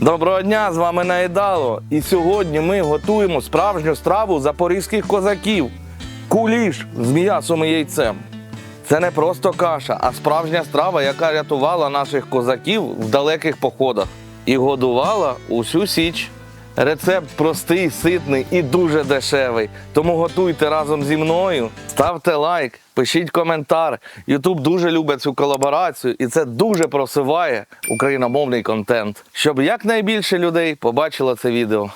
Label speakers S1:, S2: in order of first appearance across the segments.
S1: Доброго дня, з вами Наїдало. І сьогодні ми готуємо справжню страву запорізьких козаків. Куліш з м'ясом і яйцем. Це не просто каша, а справжня страва, яка рятувала наших козаків в далеких походах і годувала усю січ. Рецепт простий, ситний і дуже дешевий. Тому готуйте разом зі мною, ставте лайк, пишіть коментар. Ютуб дуже любить цю колаборацію, і це дуже просуває україномовний контент, щоб якнайбільше людей побачило це відео.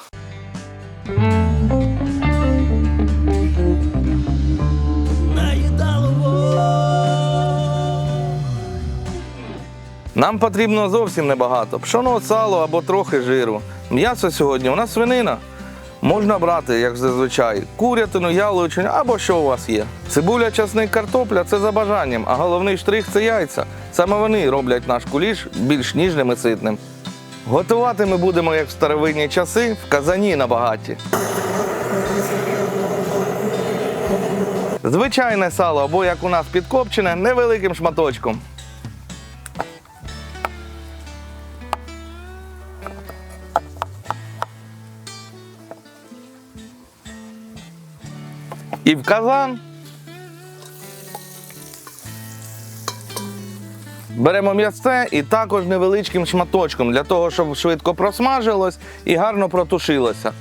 S1: Нам потрібно зовсім небагато. Пшоно, сало або трохи жиру. М'ясо сьогодні у нас свинина. Можна брати, як зазвичай, курятину, яловичину або що у вас є. Цибуля, часник, картопля це за бажанням, а головний штрих це яйця. Саме вони роблять наш куліш більш ніжним і ситним. Готувати ми будемо, як в старовинні часи, в казані на багаті. Звичайне сало, або як у нас підкопчене, невеликим шматочком. І в казан. Беремо м'ясце і також невеличким шматочком для того, щоб швидко просмажилось і гарно протушилося.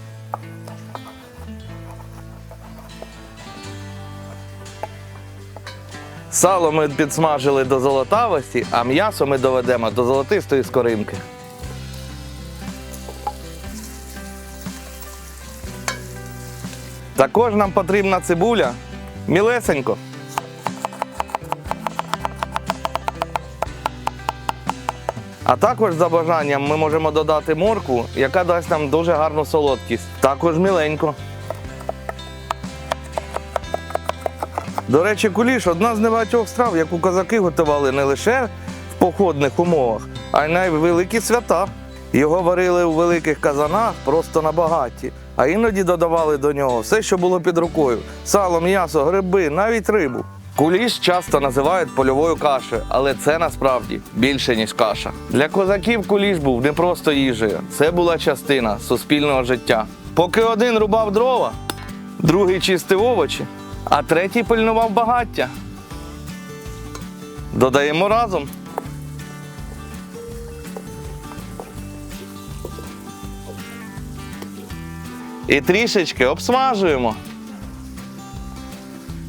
S1: Сало ми підсмажили до золотавості, а м'ясо ми доведемо до золотистої скоринки. Також нам потрібна цибуля мілесенько. А також за бажанням ми можемо додати моркву, яка дасть нам дуже гарну солодкість. Також міленько. До речі, куліш одна з небагатьох страв, яку козаки готували не лише в походних умовах, а й на великі свята. Його варили у великих казанах просто на багаті, а іноді додавали до нього все, що було під рукою: сало, м'ясо, гриби, навіть рибу. Куліш часто називають польовою кашею, але це насправді більше ніж каша. Для козаків куліш був не просто їжею, це була частина суспільного життя. Поки один рубав дрова, другий чистив овочі, а третій пильнував багаття. Додаємо разом. І трішечки обсмажуємо.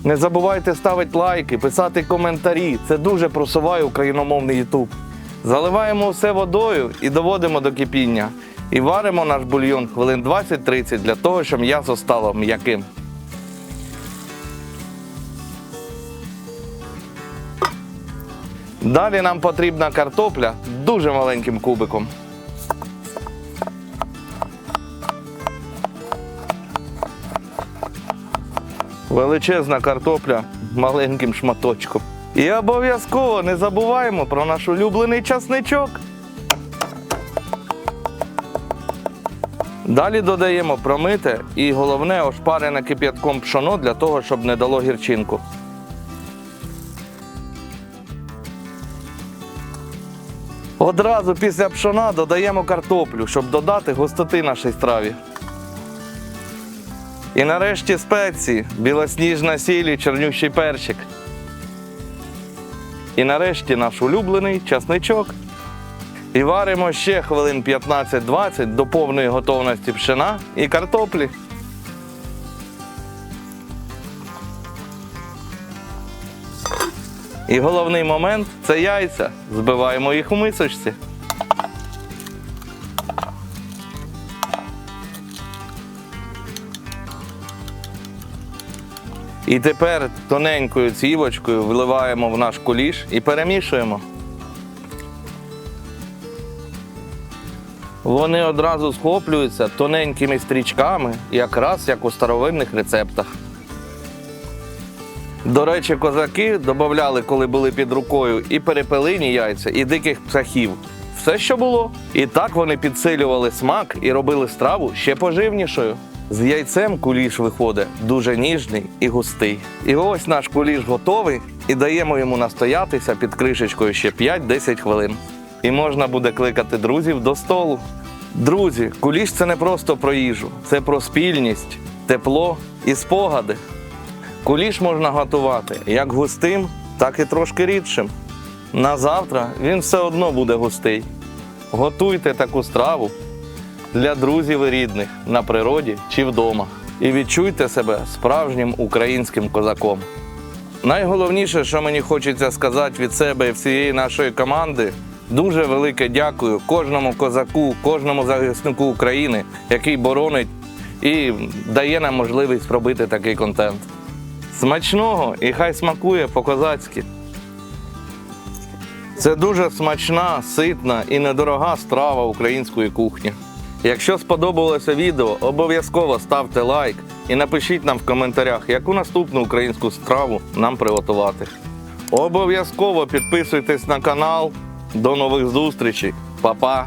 S1: Не забувайте ставити лайки, писати коментарі. Це дуже просуває україномовний Ютуб. Заливаємо все водою і доводимо до кипіння. І варимо наш бульйон хвилин 20-30 для того, щоб м'ясо стало м'яким. Далі нам потрібна картопля дуже маленьким кубиком. Величезна картопля маленьким шматочком. І обов'язково не забуваємо про наш улюблений часничок. Далі додаємо промите і головне ошпарене кип'ятком пшоно для того, щоб не дало гірчинку. Одразу після пшона додаємо картоплю, щоб додати густоти нашій страві. І нарешті спеції, білосніжна сіль і чорнющий перчик. І нарешті наш улюблений часничок. І варимо ще хвилин 15-20 до повної готовності пшена і картоплі. І головний момент це яйця. Збиваємо їх у мисочці. І тепер тоненькою цівочкою вливаємо в наш куліш і перемішуємо. Вони одразу схоплюються тоненькими стрічками, якраз як у старовинних рецептах. До речі, козаки додавали, коли були під рукою, і перепелині яйця, і диких птахів. Все, що було. І так вони підсилювали смак і робили страву ще поживнішою. З яйцем куліш виходить дуже ніжний і густий. І ось наш куліш готовий, і даємо йому настоятися під кришечкою ще 5-10 хвилин. І можна буде кликати друзів до столу. Друзі, куліш це не просто про їжу, це про спільність, тепло і спогади. Куліш можна готувати як густим, так і трошки рідшим. На завтра він все одно буде густий. Готуйте таку страву для друзів і рідних на природі чи вдома. І відчуйте себе справжнім українським козаком. Найголовніше, що мені хочеться сказати від себе і всієї нашої команди, дуже велике дякую кожному козаку, кожному захиснику України, який боронить і дає нам можливість робити такий контент. Смачного і хай смакує по-козацьки. Це дуже смачна, ситна і недорога страва української кухні. Якщо сподобалося відео, обов'язково ставте лайк і напишіть нам в коментарях, яку наступну українську страву нам приготувати. Обов'язково підписуйтесь на канал. До нових зустрічей. Па-па!